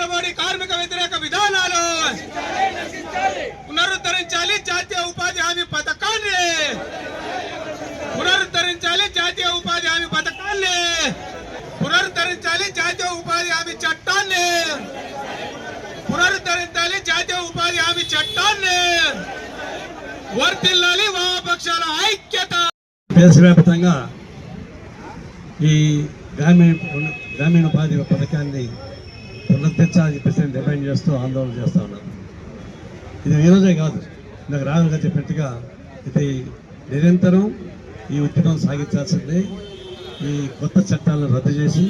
నరేంద్ర మోడీ కార్మిక వ్యతిరేక విధానాలు. పునరుద్ధరించాలి జాతీయ ఉపాధి హామీ పథకాన్ని. పునరుద్ధరించాలి జాతీయ ఉపాధి హామీ పథకాన్ని. పునరుద్ధరించాలి జాతీయ ఉపాధి హామీ చట్టాన్ని. పునరుద్ధరించాలి జాతీయ ఉపాధి హామీ చట్టాన్ని. వర్తిల్లాలి వామపక్షాల ఐక్యత. దేశవ్యాప్తంగా ఈ గ్రామీణ గ్రామీణ ఉపాధి పథకాన్ని తెచ్చాని చెప్పేసి డిమాండ్ చేస్తూ ఆందోళన చేస్తూ ఉన్నాను ఇది ఈరోజే కాదు. నాకు రాహుల్ గారు చెప్పినట్టుగా ఇది నిరంతరం ఈ ఉద్యమం సాగించాల్సిందే. ఈ కొత్త చట్టాలను రద్దు చేసి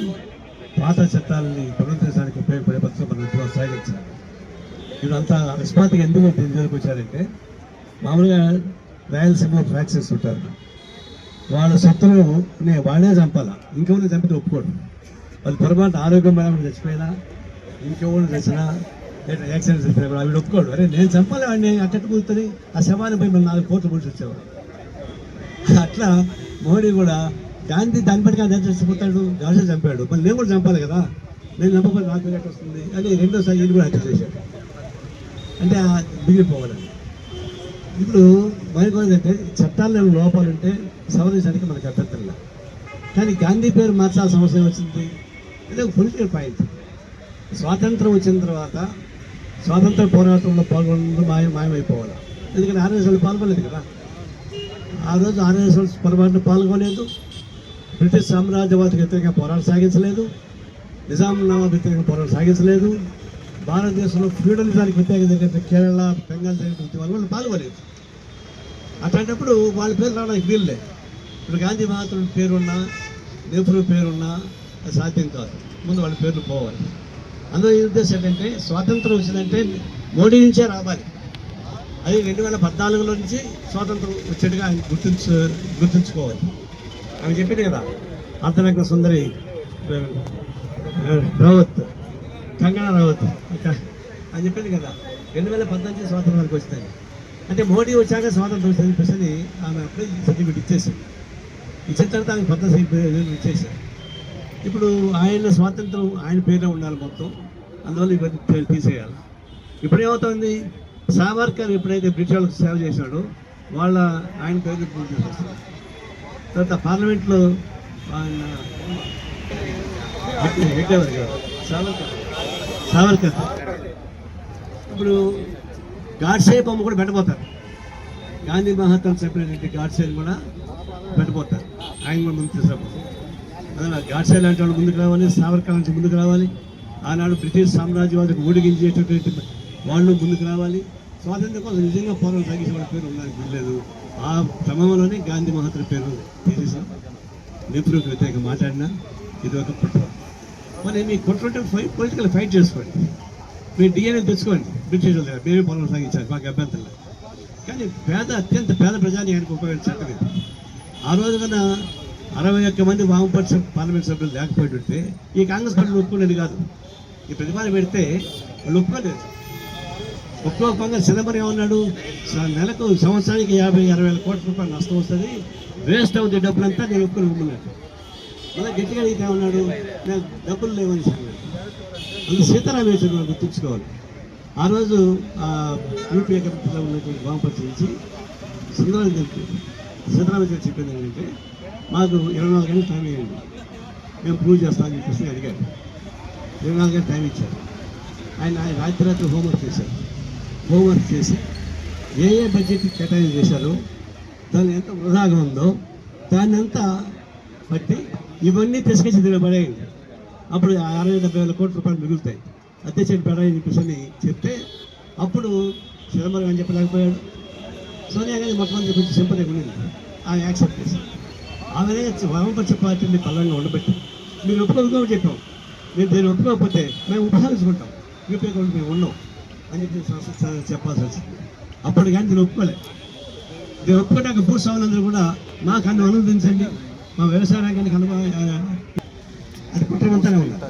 పాత చట్టాలని పునరుద్ధరించడానికి ఉపయోగపడే పద్ధతిలో మనం ఉద్యమం సాగించాలి. ఇప్పుడు అంత అకస్మాత్తుగా ఎందుకు దీని దగ్గరకు వచ్చారంటే మామూలుగా రాయలసీమ ఫ్రాక్చర్స్ ఉంటారు. వాళ్ళ సొత్తులు నేను వాళ్ళే చంపాలా. ఇంకెవరిని చంపితే ఒప్పుకోడు వాళ్ళు పొరపాటు ఆరోగ్యం పరంగా చచ్చిపోయినా ఇంకెవరు చచ్చినా లేదా యాక్సిడెంట్ చచ్చిపోయినా కూడా అవి ఒప్పుకోడు అరే నేను చంపాలి వాడిని అట్టట్టు కూర్చొని ఆ శవాన్ని పోయి మనం నాలుగు కోట్లు పూడ్చి వచ్చేవాడు అట్లా మోడీ కూడా గాంధీ దాన్ని బట్టి గాంధీ చచ్చిపోతాడు గాంధీ చంపాడు. మరి నేను కూడా చంపాలి కదా. నేను చంపకపోతే నాకు ఎట్లా వస్తుంది? అని రెండోసారి ఇది కూడా హత్య చేశాడు. అంటే మిగిలిపోవాలని ఇప్పుడు మనకు ఏంటంటే చట్టాల్లో లోపాలుంటే సవరించడానికి మనకు అభ్యంతరం కానీ గాంధీ పేరు మార్చాల్సిన అవసరం వచ్చింది? ఇది ఒక పొలిటికల్ పాయింట్ స్వాతంత్రం వచ్చిన తర్వాత స్వాతంత్ర పోరాటంలో పాల్గొనడం మాయ మాయమైపోవాలి. ఎందుకంటే ఆర్ఎస్ఎల్ పాల్గొనలేదు కదా. ఆ రోజు ఆర్ఎస్ఎల్ పొరపాటున పాల్గొలేదు బ్రిటిష్ సామ్రాజ్యవాదకు వ్యతిరేకంగా పోరాటం సాగించలేదు. నిజాం వ్యతిరేకంగా పోరాటం సాగించలేదు. భారతదేశంలో ఫ్యూడలిజానికి వ్యతిరేకంగా కేరళ బెంగాల్ జరిగిన ఉద్యమాలు వాళ్ళు పాల్గొలేదు అట్లాంటప్పుడు వాళ్ళ పేరు రావడానికి వీళ్ళే ఇప్పుడు గాంధీ మహాత్ముడి పేరున్నా నెహ్రూ పేరున్నా సాధ్యం కాదు. ముందు వాళ్ళ పేర్లు పోవాలి. అందులో ఈ ఉద్దేశం ఏంటంటే స్వాతంత్రం వచ్చిందంటే మోడీ నుంచే రావాలి. అది రెండు వేల పద్నాలుగులో నుంచి స్వాతంత్రం వచ్చేట్టుగా ఆయన గుర్తించు గుర్తుంచుకోవాలి. ఆమె చెప్పింది కదా అర్ధనగ్న సుందరి రావత్ కంగనా రావత్ అని చెప్పింది కదా రెండు వేల పద్నాలుగు స్వాతంత్రానికి వచ్చింది అంటే మోడీ వచ్చాక స్వాతంత్రం వచ్చిందని చెప్పేసి ఆమె అప్పుడే సర్టిఫికేట్ ఇచ్చేసింది. ఇచ్చిన తర్వాత ఆమె పద్మ సర్టిఫికేట్ ఇచ్చేసారు ఇప్పుడు ఆయన స్వాతంత్రం ఆయన పేరే ఉండాలి మొత్తం. అందువల్ల ఇవన్నీ తీసేయాలి. ఇప్పుడు ఏమవుతుంది సావర్కర్ ఎప్పుడైతే బ్రిటిష్ వాళ్ళకి సేవ చేశాడో వాళ్ళ ఆయన పేరు తర్వాత పార్లమెంట్లో సావర్కర్. సావర్కర్. ఇప్పుడు గాడ్సే బొమ్మ కూడా పెట్టబోతారు. గాంధీ మహాత్మ చెప్పినటువంటి గాడ్సేని కూడా పెట్టబోతారు. ఆయన కూడా ముందు తీసుకుపోతారు అదే గాడ్సే లాంటి వాళ్ళు ముందుకు రావాలి సావర్కర్ నుంచి ముందుకు రావాలి. ఆనాడు బ్రిటిష్ సామ్రాజ్యవాదకు ఊడిగించేటటువంటి వాళ్ళు ముందుకు రావాలి. స్వాతంత్రం కోసం నిజంగా పోరాటం సాగించే వాళ్ళ పేరు ఉండడానికి లేదు ఆ క్రమంలోనే గాంధీ మహాత్మ పేరు తీసేసాం నిపుణులకు వ్యతిరేక మాట్లాడినా. ఇది ఒక కుట్ర. మరి మీ కుట్రంటే పొలిటికల్ ఫైట్ చేసుకోండి. మీరు డిఎన్ఏ తెచ్చుకోండి. బ్రిటిష్ వాళ్ళ దగ్గర. మేమే పొలం సాగించాలి. మాకు అభ్యంతరం లేదు. కానీ పేద అత్యంత పేద ప్రజానికి ఉపయోగించడం ఆ రోజు కన్నా అరవై ఒక్క మంది వామపక్ష పార్లమెంట్ సభ్యులు లేకపోతుంటే ఈ కాంగ్రెస్ పార్టీలు ఒప్పుకునేది కాదు. ఈ ప్రతిపాదన పెడితే వాళ్ళు ఒప్పుకోలేదు. ఒప్పుకోకుండా చిదంబరం ఏమన్నాడు? నెలకు సంవత్సరానికి యాభై అరవై వేల కోట్ల రూపాయలు నష్టం వస్తుంది. వేస్ట్ అవుతుంది డబ్బులంతా నేను ఒప్పుకొని ఒప్పుకున్నాను మళ్ళీ గట్టిగా అడిగితే ఏమన్నాడు? నేను డబ్బులు లేవని అందుకు సీతారాం యేచూరి వాళ్ళు గుర్తుంచుకోవాలి. ఆ రోజు ఆ యూపీఏ కమిటీలో ఉన్నటువంటి వామపక్ష నుంచి సుందరం చెప్పి సీతారాం యేచూరి చెప్పింది ఏంటంటే మాకు ఇరవై నాలుగు గంటలు టైం ఇవ్వండి. మేము ప్రూవ్ చేస్తామని చెప్పేసి అడిగాడు ఇరవై నాలుగు గంటలు టైం ఇచ్చారు. ఆయన ఆయన రాత్రి రాత్రి హోంవర్క్ చేశారు. హోంవర్క్ చేసి ఏ ఏ బడ్జెట్ కేటాయింపు చేశారో దాని ఎంత వృధాగా ఉందో దాన్ని అంతా బట్టి ఇవన్నీ తీసుకొచ్చి దీనిలో పడేయండి. అప్పుడు అరవై డెబ్బై వేల కోట్ల రూపాయలు మిగులుతాయి. అధ్యక్షుడు పెడని చెప్పేసి చెప్తే అప్పుడు చిదంబరం అని చెప్పలేకపోయాడు. సోనియా గాంధీ మొట్టమొదటి కొంచెం సింపతి ఉండింది ఆమె యాక్సెప్ట్ చేశారు. ఆ విధంగా వామపక్ష పార్టీని బలంగా ఉండబెట్టి మీరు ఒప్పుకోకపోతే చెప్పాం. మీరు దీన్ని ఒప్పుకోకపోతే మేము ఉపసంహరించుకుంటాం యూపీ గవర్నమెంట్ మేము ఉన్నాం అని చెప్పి చెప్పాల్సి వచ్చింది. అప్పుడు కానీ దీన్ని ఒప్పుకోలే. దీన్ని ఒప్పుకున్నాక భూస్వాములందరూ కూడా మాకు అన్ను అనుమతించండి. మా వ్యవసాయ రంగానికి అనుభవ అది కుట్రమంతానే ఉన్నారు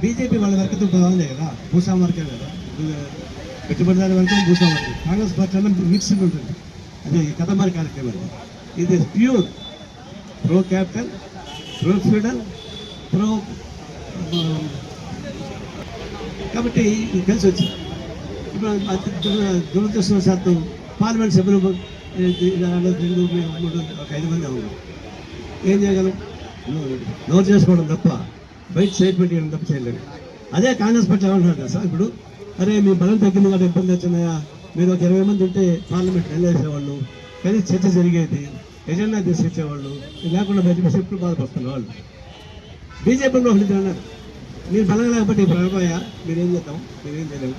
బీజేపీ వాళ్ళ వర్గతో బాగుంది కదా భూస్వామి వర్గం కదా. పెట్టుబడిదారు వర్గం భూస్వామి వర్గం. కాంగ్రెస్ పార్టీ అన్న మిక్స్డ్ ఉంటుంది. అది కథమారి కార్యక్రమం ఇది pure pro capital pro feudal pro కాబట్టి ఇది కలిసి వచ్చింది ఇప్పుడు అది దుర- దురదృష్టవశాత్తు పార్లమెంట్ సభ్యులు రెండు మూడు ఒక ఐదు మంది అవును. ఏం చేయగలం? నోరు చేసుకోవడం తప్ప బయట స్టేట్మెంట్ ఇవ్వడం తప్ప చేయలేదు అదే కాంగ్రెస్ పార్టీ ఏమంటున్నారు సార్ ఇప్పుడు అరే మీ బలం తగ్గింది కాబట్టి ఇబ్బంది వచ్చినాయా మీరు ఒక ఇరవై మంది ఉంటే పార్లమెంట్ వెళ్ళేసేవాళ్ళు కానీ చర్చ జరిగేది ఎజెండా తీసుకొచ్చేవాళ్ళు లేకుండా బయట ఎప్పుడు బాధపడుతున్న వాళ్ళు. బీజేపీలో ఒకటి అన్నారు. మీరు బలం లేకపోతే ఇప్పుడు మీరేం చేద్దాం? మీరేం చేయలేము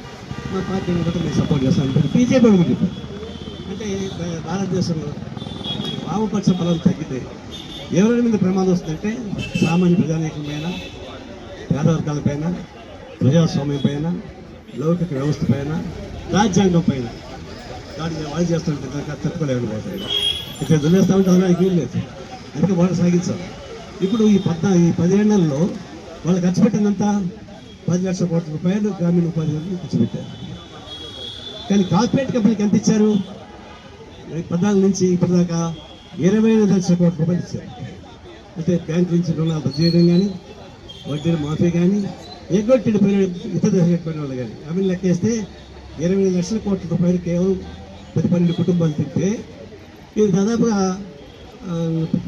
మా పార్టీని కూడా మేము సపోర్ట్ చేస్తాం అంటే బీజేపీ ఒకటి చెప్పారు అంటే భారతదేశంలో వామపక్ష బలం తగ్గితే ఎవరి మీద ప్రమాదం వస్తుందంటే సామాన్య ప్రజానీకం పైన పేదవర్గాల పైన ప్రజాస్వామ్యం పైన లౌకిక వ్యవస్థ పైన రాజ్యాంగం పైన. దాన్ని వాళ్ళు చేస్తుంటే దానికి తట్టుకోలేకపోతాయి ఇక్కడ దున్నేస్తామంటే అనడానికి వీలు లేదు. అందుకే వాళ్ళు సాగించాలి. ఇప్పుడు ఈ పద్నా ఈ పదిహేనులలో వాళ్ళు ఖర్చు పెట్టినంత పది లక్షల కోట్ల రూపాయలు గ్రామీణ ఉపాధి హామీ ఖర్చు పెట్టారు. కానీ కార్పొరేట్ కంపెనీకి ఎంత ఇచ్చారు? పద్నాలుగు నుంచి ఇప్పటిదాకా ఇరవై ఐదు లక్షల కోట్ల రూపాయలు ఇచ్చారు. అంటే బ్యాంక్ నుంచి రుణాలు రద్దు చేయడం కానీ వడ్డీలు మాఫీ కానీ ఎగ్గొట్టిన పోయిన ఇతర దేశాలకు పోయిన వాళ్ళు కానీ అవి లెక్కేస్తే ఇరవై ఐదు లక్షల కోట్ల రూపాయలు కేవలం పది పన్నెండు కుటుంబాలు తింటే ఇది దాదాపుగా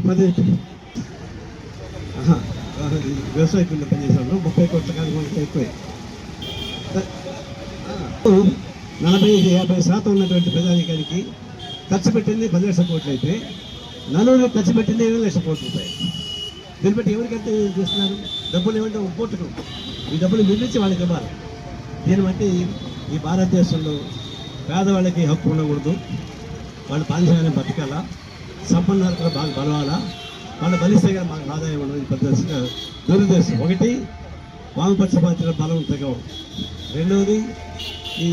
పది వ్యవసాయ కింద పనిచేసాను ముప్పై కోట్ల కానీ మనకి ఎక్కువ నలభై యాభై శాతం ఉన్నటువంటి ప్రజానికానికి ఖర్చు పెట్టింది పది లక్షల కోట్లు అయితే నలుగురు ఖర్చు పెట్టింది ఇరవై లక్షల కోట్ల రూపాయలు. దీన్ని బట్టి ఎవరికైతే చేస్తున్నారు? డబ్బులు ఏమంటే ఒప్పుకోట్టుకు ఈ డబ్బులు మిగిలించి వాళ్ళకి ఇవ్వాలి. దీన్ని బట్టి ఈ భారతదేశంలో పేదవాళ్ళకి హక్కు ఉండకూడదు. వాళ్ళు బానిసగానే బతకాలా సంపన్నాలు కూడా బాగా బలవాలా. వాళ్ళు బలిస్తే కానీ మాకు ఆదాయం ఉండదు ఈ దురుద్దేశం ఒకటి వామపక్ష పార్టీల బలం తగ్గవడం రెండవది ఈ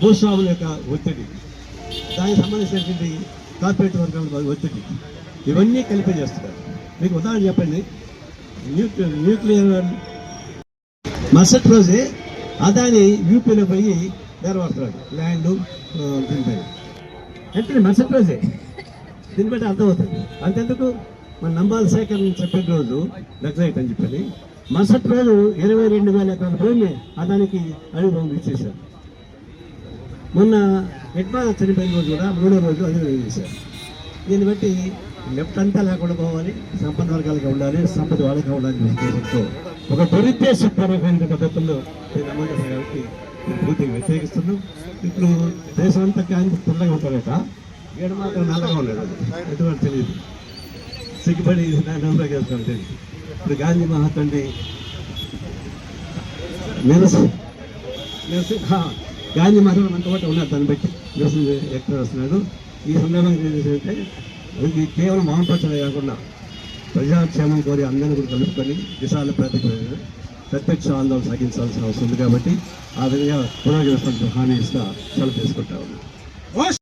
భూస్వాముల యొక్క ఒత్తిడి. దానికి సంబంధించినటువంటి కార్పొరేట్ వర్గాల ఒత్తిడి. ఇవన్నీ కలిపి చేస్తున్నారు. మీకు ఉదాహరణ చెప్పండి. న్యూక్లియర్ న్యూక్లియర్ మరుసటి రోజే అదాని యూపీలో పోయి నెరవేరుతున్నాడు ల్యాండ్ దీనిపై అంటే మరుసటి రోజే? దీన్ని బట్టి అర్థమవుతుంది. అంతెందుకు? మన నంబాల సేకరణ చెప్పిన రోజు నక్సలైట్ అని చెప్పని మరుసటి రోజు ఇరవై రెండు వేల ఎకరాల భూమి అతనికి అడుగు భూమి ఇచ్చేశారు. మొన్న హెడ్మాల చనిపోయిన రోజు కూడా మూడో రోజు అది చేశారు దీన్ని బట్టి లెఫ్ట్ అంతా లేకుండా పోవాలి సంపద వర్గాలకి ఉండాలి సంపద వాళ్ళకి ఉండాలని ఉద్దేశంతో ఒక దురుద్దేశపరమైన పద్ధతుల్లో దీన్ని అమలు పూర్తిగా వ్యతిరేకిస్తున్నాం. ఇప్పుడు దేశం అంతా కానీ తెల్లగా ఉంటారట. ఏడు మాత్రం నల్లగా ఉండదు. ఎటువంటి తెలియదు. సిగ్గుపడి నమ్మగా ఇప్పుడు గాంధీ మహాత్ముడి నిరసన నిరసన గాంధీ మహాత్ముడు మనతో పాటు ఉన్నారు దాన్ని బట్టి నిరసన ఎక్కడ వస్తున్నాడు ఈ సందర్భంగా ఏంటంటే చేశారంటే ఇది కేవలం ప్రచారం కాకుండా ప్రజాక్షేమం కోరి అందరినీ కూడా కలుపుకొని విశాల ప్రతిపదిన ప్రత్యక్ష ఆందోళన సాగించాల్సిన అవసరం ఉంది కాబట్టి ఆ విధంగా పురోగమిస్తున్న హామీ ఇస్తా సెలవు తీసుకుంటా ఉన్నాను